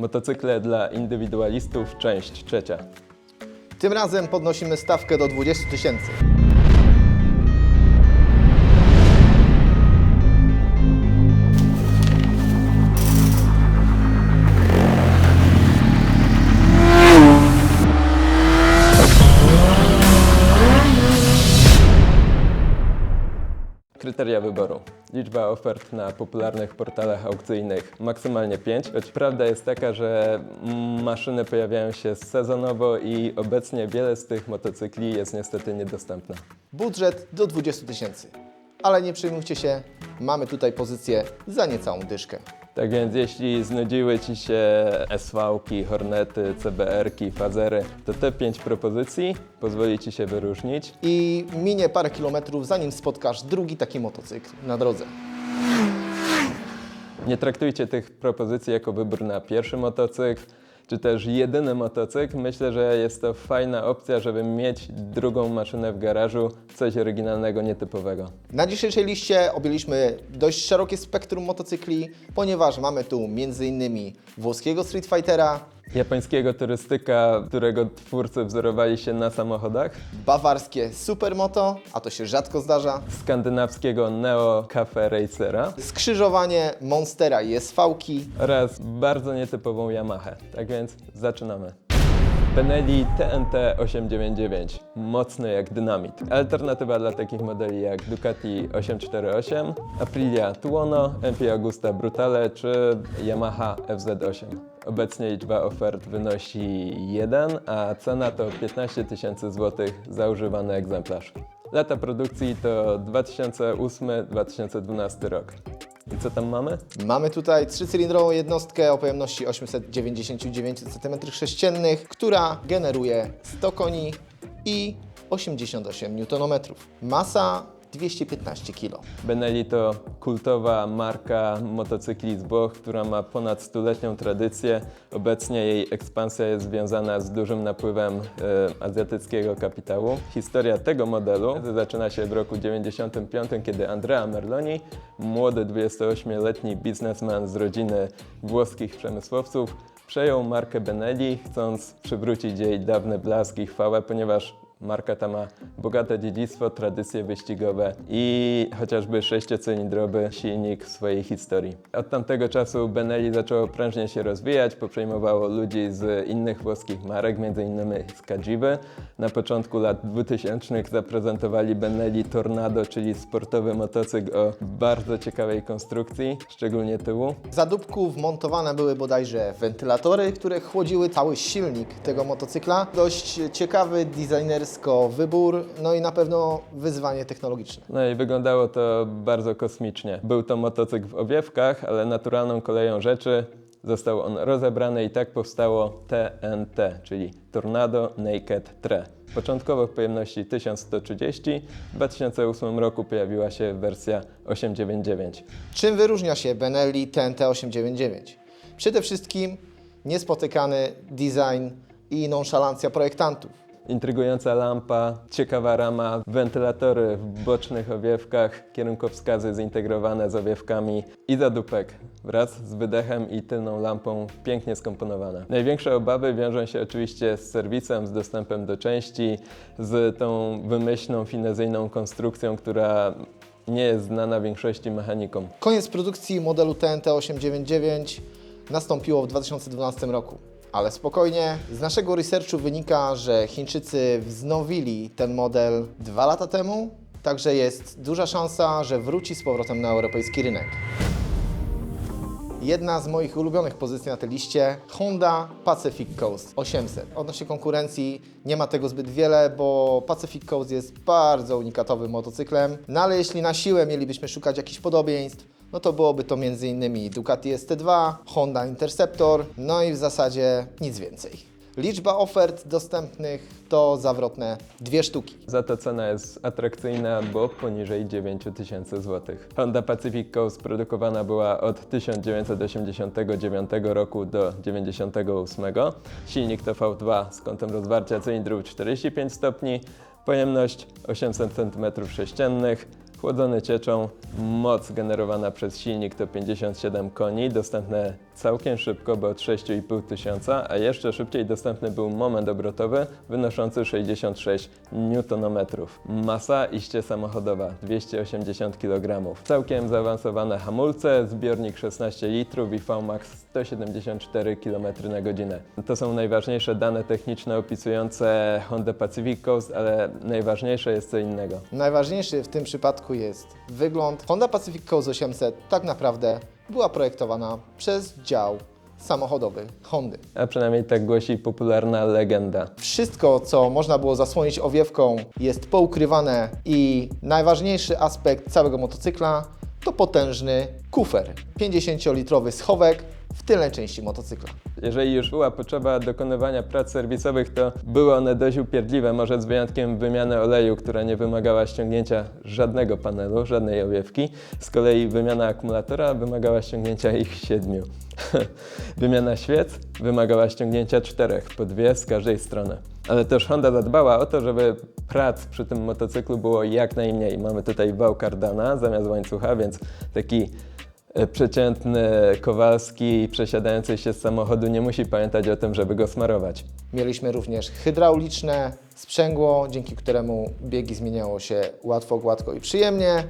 Motocykle dla indywidualistów, część trzecia. Tym razem podnosimy stawkę do 20 000 tysięcy. Liczba ofert na popularnych portalach aukcyjnych maksymalnie 5, choć prawda jest taka, że maszyny pojawiają się sezonowo i obecnie wiele z tych motocykli jest niestety niedostępna. Budżet do 20 tysięcy. Ale nie przejmujcie się, mamy tutaj pozycję za niecałą dyszkę. Tak więc jeśli znudziły Ci się SV-ki, Hornety, CBR-ki, Fazery, to te 5 propozycji pozwoli Ci się wyróżnić. I minie parę kilometrów, zanim spotkasz drugi taki motocykl na drodze. Nie traktujcie tych propozycji jako wybór na pierwszy motocykl, czy też jedyny motocykl. Myślę, że jest to fajna opcja, żeby mieć drugą maszynę w garażu, coś oryginalnego, nietypowego. Na dzisiejszej liście objęliśmy dość szerokie spektrum motocykli, ponieważ mamy tu m.in. włoskiego Street Fightera, Japońskiego turystyka, którego twórcy wzorowali się na samochodach, bawarskie Supermoto, a to się rzadko zdarza, skandynawskiego Neo Cafe Racera skrzyżowanie Monstera i SV-ki, oraz bardzo nietypową Yamaha. Tak więc zaczynamy. Benelli TNT 899, mocny jak dynamit. Alternatywa dla takich modeli jak Ducati 848, Aprilia Tuono, MP Agusta Brutale czy Yamaha FZ8. Obecnie liczba ofert wynosi 1, a cena to 15 tysięcy złotych za używany egzemplarz. Lata produkcji to 2008-2012 rok. I co tam mamy? Mamy tutaj trzycylindrową jednostkę o pojemności 899 cm3, która generuje 100 koni i 88 Nm. Masa 215 kg. Benelli to kultowa marka motocykli z Włoch, która ma ponad stuletnią tradycję. Obecnie jej ekspansja jest związana z dużym napływem e, azjatyckiego kapitału. Historia tego modelu zaczyna się w roku 95, kiedy Andrea Merloni, młody 28-letni biznesman z rodziny włoskich przemysłowców, przejął markę Benelli, chcąc przywrócić jej dawny blask i chwałę, ponieważ Marka ta ma bogate dziedzictwo, tradycje wyścigowe i chociażby sześciocylindrowy silnik w swojej historii. Od tamtego czasu Benelli zaczęło prężnie się rozwijać, poprzejmowało ludzi z innych włoskich marek, m.in. z Kadzivy. Na początku lat 2000 zaprezentowali Benelli Tornado, czyli sportowy motocykl o bardzo ciekawej konstrukcji, szczególnie tyłu. W zadupku wmontowane były bodajże wentylatory, które chłodziły cały silnik tego motocykla. Dość ciekawy designersko wybór, no i na pewno wyzwanie technologiczne. No i wyglądało to bardzo kosmicznie. Był to motocykl w owiewkach, ale naturalną koleją rzeczy został on rozebrany i tak powstało TNT, czyli Tornado Naked Tre. Początkowo w pojemności 1130, w 2008 roku pojawiła się wersja 899. Czym wyróżnia się Benelli TNT 899? Przede wszystkim niespotykany design i nonszalancja projektantów. Intrygująca lampa, ciekawa rama, wentylatory w bocznych owiewkach, kierunkowskazy zintegrowane z owiewkami i zadupek wraz z wydechem i tylną lampą pięknie skomponowane. Największe obawy wiążą się oczywiście z serwisem, z dostępem do części, z tą wymyślną, finezyjną konstrukcją, która nie jest znana większości mechanikom. Koniec produkcji modelu TNT 899 nastąpiło w 2012 roku. Ale spokojnie, z naszego researchu wynika, że Chińczycy wznowili ten model dwa lata temu, także jest duża szansa, że wróci z powrotem na europejski rynek. Jedna z moich ulubionych pozycji na tej liście Honda Pacific Coast 800. Odnośnie konkurencji nie ma tego zbyt wiele, bo Pacific Coast jest bardzo unikatowym motocyklem. No ale jeśli na siłę mielibyśmy szukać jakichś podobieństw, no to byłoby to m.in. Ducati ST2, Honda Interceptor, no i w zasadzie nic więcej. Liczba ofert dostępnych to zawrotne dwie sztuki. Za to cena jest atrakcyjna, bo poniżej 9000 zł. Honda Pacific Coast produkowana była od 1989 roku do 1998. Silnik to V2 z kątem rozwarcia cylindrów 45 stopni, pojemność 800 cm3, chłodzony cieczą, moc generowana przez silnik to 57 koni, dostępne całkiem szybko, bo od 6,5 tysiąca, a jeszcze szybciej dostępny był moment obrotowy wynoszący 66 Nm. Masa iście samochodowa 280 kg. Całkiem zaawansowane hamulce, zbiornik 16 litrów i VMAX 174 km na godzinę. To są najważniejsze dane techniczne opisujące Honda Pacific Coast, ale najważniejsze jest co innego. Najważniejszy w tym przypadku jest wygląd. Honda Pacific Coast 800 tak naprawdę była projektowana przez dział samochodowy Hondy. A przynajmniej tak głosi popularna legenda. Wszystko, co można było zasłonić owiewką, jest poukrywane i najważniejszy aspekt całego motocykla to potężny kufer. 50-litrowy schowek w tylnej części motocykla. Jeżeli już była potrzeba dokonywania prac serwisowych, to były one dość upierdliwe, może z wyjątkiem wymiany oleju, która nie wymagała ściągnięcia żadnego panelu, żadnej owiewki. Z kolei wymiana akumulatora wymagała ściągnięcia ich siedmiu. wymiana świec wymagała ściągnięcia czterech, po dwie z każdej strony. Ale też Honda zadbała o to, żeby prac przy tym motocyklu było jak najmniej. Mamy tutaj wał kardana zamiast łańcucha, więc taki Przeciętny Kowalski przesiadający się z samochodu nie musi pamiętać o tym, żeby go smarować. Mieliśmy również hydrauliczne sprzęgło, dzięki któremu biegi zmieniało się łatwo, gładko i przyjemnie.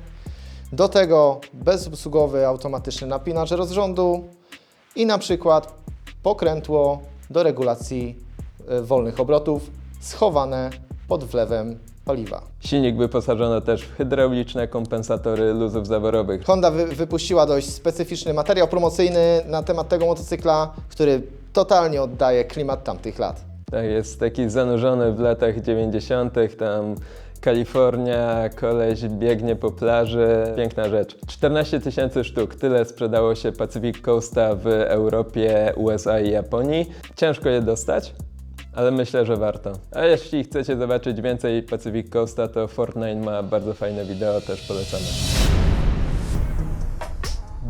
Do tego bezobsługowy automatyczny napinacz rozrządu i na przykład pokrętło do regulacji e, wolnych obrotów schowane pod wlewem paliwa. Silnik wyposażono też w hydrauliczne kompensatory luzów zaworowych. Honda wy, wypuściła dość specyficzny materiał promocyjny na temat tego motocykla, który totalnie oddaje klimat tamtych lat. Tak, jest taki zanurzony w latach 90., tam Kalifornia, koleś biegnie po plaży, piękna rzecz. 14 tysięcy sztuk, tyle sprzedało się Pacific Coasta w Europie, USA i Japonii. Ciężko je dostać, ale myślę, że warto. A jeśli chcecie zobaczyć więcej Pacific Coasta, to Fortnite ma bardzo fajne wideo, też polecamy.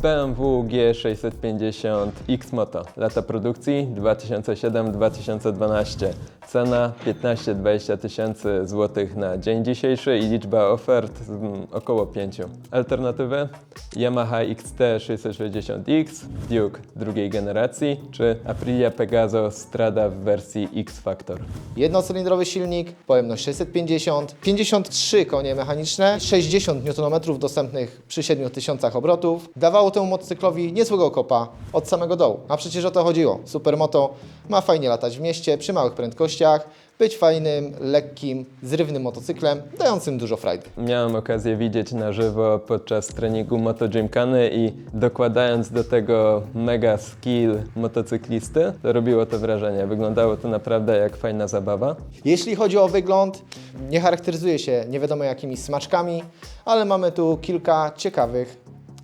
BMW G650 X Moto. Lata produkcji 2007-2012. Cena 15-20 tysięcy złotych na dzień dzisiejszy i liczba ofert mm, około 5. Alternatywy Yamaha XT660X, Duke drugiej generacji czy Aprilia Pegaso Strada w wersji X-Factor. Jednocylindrowy silnik, pojemność 650, 53 konie mechaniczne, 60 Nm dostępnych przy 7000 obrotów. Dawało temu motocyklowi niezłego kopa od samego dołu. A przecież o to chodziło. Supermoto ma fajnie latać w mieście przy małych prędkościach, być fajnym, lekkim, zrywnym motocyklem, dającym dużo frajdy. Miałem okazję widzieć na żywo podczas treningu Moto Gymkhany i dokładając do tego mega skill motocyklisty, to robiło to wrażenie. Wyglądało to naprawdę jak fajna zabawa. Jeśli chodzi o wygląd, nie charakteryzuje się nie wiadomo jakimi smaczkami, ale mamy tu kilka ciekawych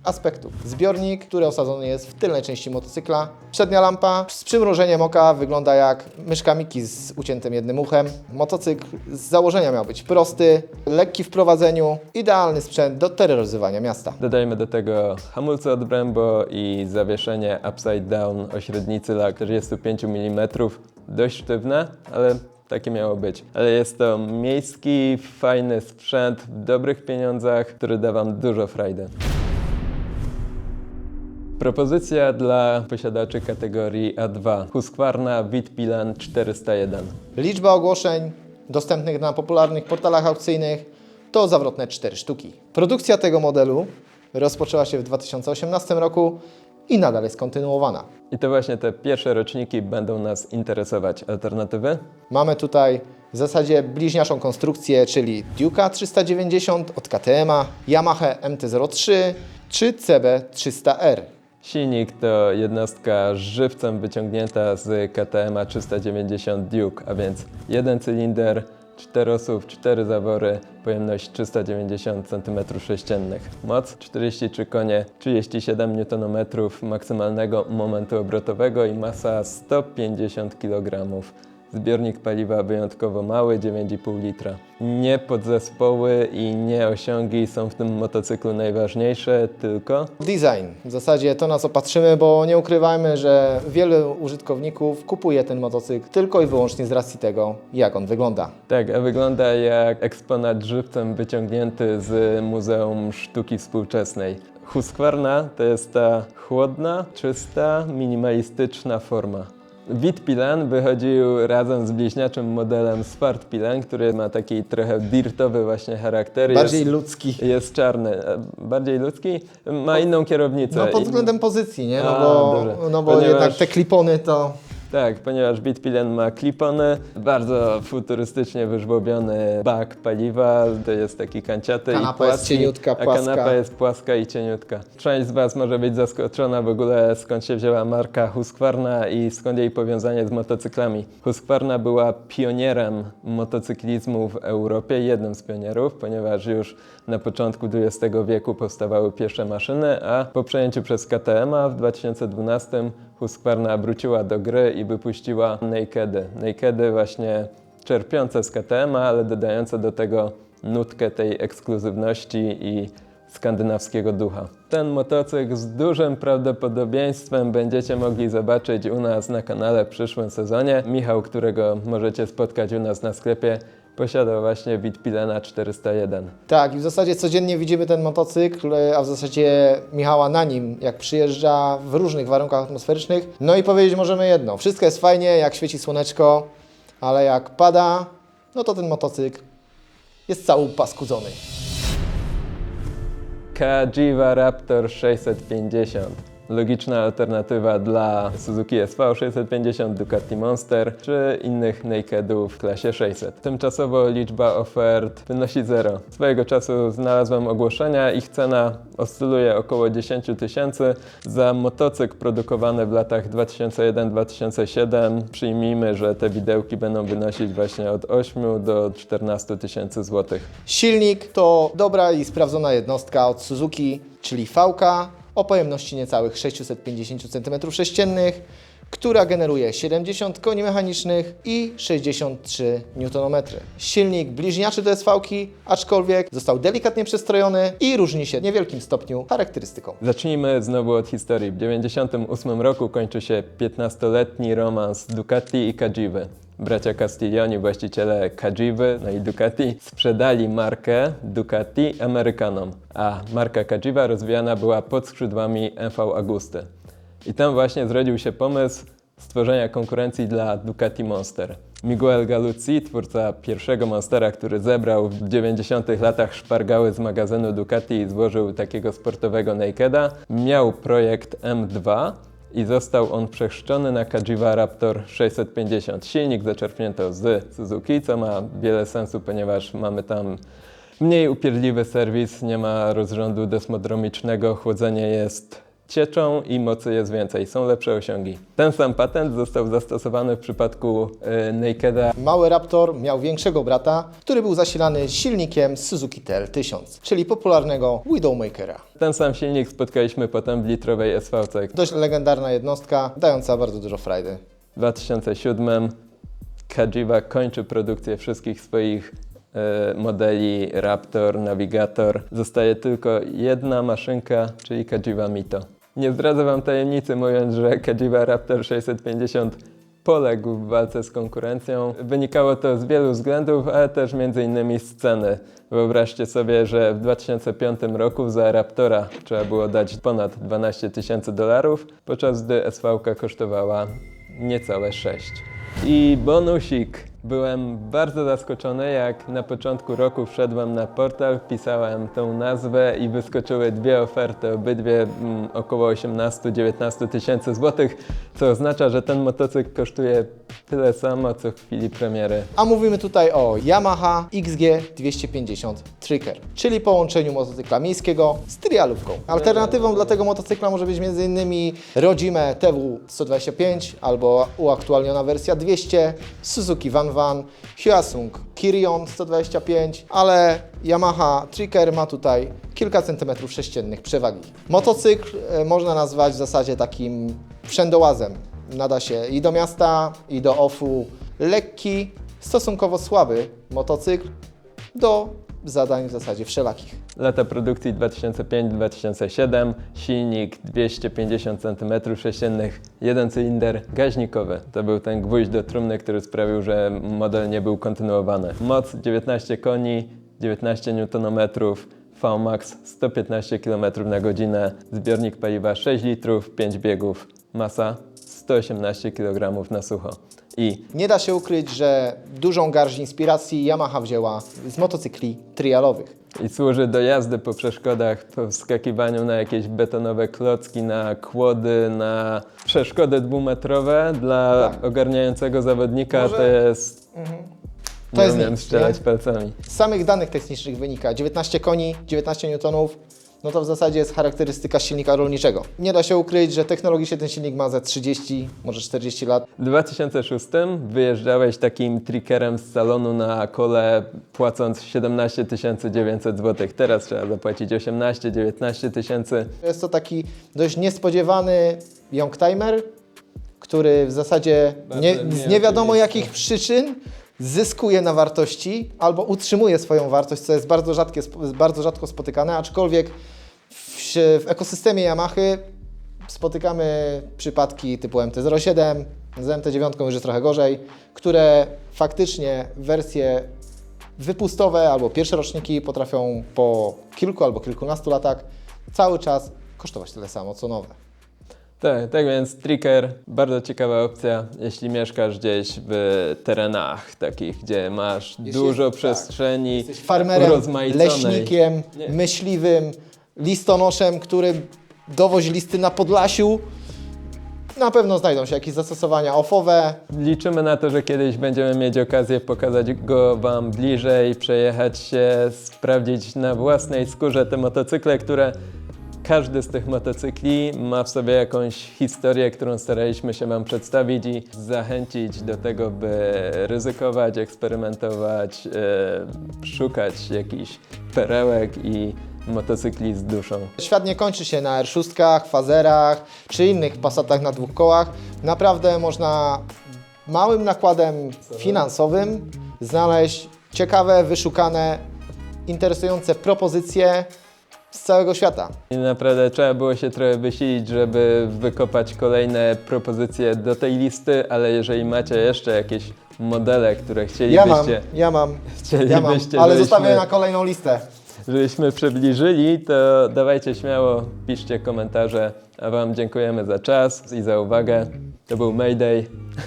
aspektów. Zbiornik, który osadzony jest w tylnej części motocykla. Przednia lampa z przymrużeniem oka wygląda jak myszka Miki z uciętym jednym uchem. Motocykl z założenia miał być prosty, lekki w prowadzeniu, idealny sprzęt do terroryzowania miasta. Dodajmy do tego hamulce od Brembo i zawieszenie upside down o średnicy lat 45 mm. Dość sztywne, ale takie miało być. Ale jest to miejski, fajny sprzęt w dobrych pieniądzach, który da Wam dużo frajdy. Propozycja dla posiadaczy kategorii A2. Husqvarna Witpilan 401. Liczba ogłoszeń dostępnych na popularnych portalach aukcyjnych to zawrotne 4 sztuki. Produkcja tego modelu rozpoczęła się w 2018 roku i nadal jest kontynuowana. I to właśnie te pierwsze roczniki będą nas interesować. Alternatywy? Mamy tutaj w zasadzie bliźniaczą konstrukcję, czyli Duke'a 390 od KTM-a, Yamaha MT-03 czy CB300R. Silnik to jednostka żywcem wyciągnięta z KTM 390 Duke, a więc jeden cylinder, 4 osób, 4 zawory, pojemność 390 cm3. Moc 43 konie, 37 Nm maksymalnego momentu obrotowego i masa 150 kg. Zbiornik paliwa wyjątkowo mały, 9,5 litra. Nie podzespoły i nie osiągi są w tym motocyklu najważniejsze, tylko Design. W zasadzie to na co patrzymy, bo nie ukrywajmy, że wielu użytkowników kupuje ten motocykl tylko i wyłącznie z racji tego, jak on wygląda. Tak, a wygląda jak eksponat żywcem wyciągnięty z Muzeum Sztuki Współczesnej. Husqvarna to jest ta chłodna, czysta, minimalistyczna forma. Witpilen wychodził razem z bliźniaczym modelem Spartpilen, który ma taki trochę dirtowy właśnie charakter. Bardziej jest, ludzki. jest czarny. Bardziej ludzki? Ma inną kierownicę. No pod względem pozycji, nie? No A, bo, dobrze. no bo Ponieważ- jednak te klipony to... Tak, ponieważ Bitpilen ma klipony, bardzo futurystycznie wyżłobiony bak paliwa, to jest taki kanciaty Kanapa i jest płaski, cieniutka, a płaska. kanapa jest płaska i cieniutka. Część z Was może być zaskoczona w ogóle skąd się wzięła marka Husqvarna i skąd jej powiązanie z motocyklami. Husqvarna była pionierem motocyklizmu w Europie, jednym z pionierów, ponieważ już na początku XX wieku powstawały pierwsze maszyny, a po przejęciu przez KTM-a w 2012 Husqvarna wróciła do gry i wypuściła Nakedy. Nakedy właśnie czerpiące z KTM-a, ale dodające do tego nutkę tej ekskluzywności i skandynawskiego ducha. Ten motocykl z dużym prawdopodobieństwem będziecie mogli zobaczyć u nas na kanale w przyszłym sezonie. Michał, którego możecie spotkać u nas na sklepie, posiadał właśnie Witpilena 401. Tak, i w zasadzie codziennie widzimy ten motocykl, a w zasadzie Michała na nim, jak przyjeżdża w różnych warunkach atmosferycznych. No i powiedzieć możemy jedno, wszystko jest fajnie, jak świeci słoneczko, ale jak pada, no to ten motocykl jest cały paskudzony. Kajiva Raptor 650. Logiczna alternatywa dla Suzuki SV 650, Ducati Monster czy innych nakedów w klasie 600. Tymczasowo liczba ofert wynosi zero. Swojego czasu znalazłem ogłoszenia, ich cena oscyluje około 10 tysięcy. Za motocykl produkowany w latach 2001-2007 przyjmijmy, że te widełki będą wynosić właśnie od 8 do 14 tysięcy złotych. Silnik to dobra i sprawdzona jednostka od Suzuki, czyli VK o pojemności niecałych 650 cm3, która generuje 70 koni mechanicznych i 63 Nm. Silnik bliźniaczy do SV-ki, aczkolwiek został delikatnie przestrojony i różni się w niewielkim stopniu charakterystyką. Zacznijmy znowu od historii. W 1998 roku kończy się 15-letni romans Ducati i Kajivy. Bracia Castiglioni, właściciele Kajivy, no i Ducati, sprzedali markę Ducati Amerykanom, a marka Kajiva rozwijana była pod skrzydłami MV Agusty. I tam właśnie zrodził się pomysł stworzenia konkurencji dla Ducati Monster. Miguel Galuzzi, twórca pierwszego Monstera, który zebrał w 90 latach szpargały z magazynu Ducati i złożył takiego sportowego Nakeda, miał projekt M2 i został on przechrzczony na Kajiva Raptor 650. Silnik zaczerpnięto z Suzuki, co ma wiele sensu, ponieważ mamy tam mniej upierdliwy serwis, nie ma rozrządu desmodromicznego, chłodzenie jest cieczą i mocy jest więcej, są lepsze osiągi. Ten sam patent został zastosowany w przypadku y, Nakeda Mały Raptor miał większego brata, który był zasilany silnikiem Suzuki TL1000, czyli popularnego Widowmakera. Ten sam silnik spotkaliśmy potem w litrowej SVC. Dość legendarna jednostka, dająca bardzo dużo frajdy. W 2007 Kajiva kończy produkcję wszystkich swoich e, modeli Raptor, Navigator. Zostaje tylko jedna maszynka, czyli Kajiva Mito. Nie zdradzę Wam tajemnicy mówiąc, że Kajiva Raptor 650 poległ w walce z konkurencją. Wynikało to z wielu względów, ale też innymi z ceny. Wyobraźcie sobie, że w 2005 roku za Raptora trzeba było dać ponad 12 tysięcy dolarów, podczas gdy SV kosztowała niecałe 6. I bonusik. Byłem bardzo zaskoczony, jak na początku roku wszedłem na portal, wpisałem tą nazwę i wyskoczyły dwie oferty, obydwie mm, około 18-19 tysięcy złotych, co oznacza, że ten motocykl kosztuje tyle samo, co w chwili premiery. A mówimy tutaj o Yamaha XG250 Tricker, czyli połączeniu motocykla miejskiego z trialówką. Alternatywą dla tego motocykla może być m.in. rodzime TW125 albo uaktualniona wersja 200, Suzuki Van Van, Hyosung Kirion 125, ale Yamaha Tricker ma tutaj kilka centymetrów sześciennych przewagi. Motocykl e, można nazwać w zasadzie takim wszędołazem. Nada się i do miasta, i do offu. Lekki, stosunkowo słaby motocykl do zadań w zasadzie wszelakich. Lata produkcji 2005-2007, silnik 250 cm3, jeden cylinder gaźnikowy. To był ten gwóźdź do trumny, który sprawił, że model nie był kontynuowany. Moc 19 koni, 19 Nm, VMAX 115 km na godzinę, zbiornik paliwa 6 litrów, 5 biegów, masa 118 kg na sucho. I Nie da się ukryć, że dużą garść inspiracji Yamaha wzięła z motocykli trialowych. I służy do jazdy po przeszkodach, po wskakiwaniu na jakieś betonowe klocki, na kłody, na przeszkody dwumetrowe. Dla Tak. ogarniającego zawodnika to jest... To nie jest umiem nic, strzelać palcami. Z samych danych technicznych wynika 19 koni, 19 newtonów, no to w zasadzie jest charakterystyka silnika rolniczego. Nie da się ukryć, że technologicznie ten silnik ma ze 30, może 40 lat. W 2006 wyjeżdżałeś takim trickerem z salonu na kole płacąc 17 900 zł. Teraz trzeba zapłacić 18-19 tysięcy. Jest to taki dość niespodziewany youngtimer, który w zasadzie nie, z nie wiadomo jakich przyczyn zyskuje na wartości albo utrzymuje swoją wartość, co jest bardzo, rzadkie, bardzo rzadko spotykane, aczkolwiek w, w ekosystemie Yamahy spotykamy przypadki typu MT-07, z MT-9 już jest trochę gorzej, które faktycznie wersje wypustowe albo pierwsze roczniki potrafią po kilku albo kilkunastu latach cały czas kosztować tyle samo co nowe. Tak, tak więc tricker, bardzo ciekawa opcja, jeśli mieszkasz gdzieś w terenach takich, gdzie masz Jeśli dużo jest- tak. przestrzeni Jesteś farmerem, leśnikiem, Nie. myśliwym, listonoszem, który dowozi listy na Podlasiu. Na pewno znajdą się jakieś zastosowania ofowe. Liczymy na to, że kiedyś będziemy mieć okazję pokazać go Wam bliżej, przejechać się, sprawdzić na własnej skórze te motocykle, które każdy z tych motocykli ma w sobie jakąś historię, którą staraliśmy się Wam przedstawić i zachęcić do tego, by ryzykować, eksperymentować, e, szukać jakichś perełek i motocykli z duszą. Świat nie kończy się na R6, fazerach czy innych pasatach na dwóch kołach. Naprawdę można małym nakładem finansowym znaleźć ciekawe, wyszukane, interesujące propozycje z całego świata. I naprawdę trzeba było się trochę wysilić, żeby wykopać kolejne propozycje do tej listy, ale jeżeli macie jeszcze jakieś modele, które Ja chcielibyście, mam, ja mam, ja mam, chcielibyście ale żebyśmy- zostawię na kolejną listę. żebyśmy przybliżyli, to dawajcie śmiało, piszcie komentarze, a Wam dziękujemy za czas i za uwagę. To był Mayday.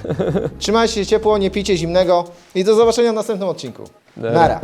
Trzymajcie się ciepło, nie pijcie zimnego i do zobaczenia w następnym odcinku. Nara.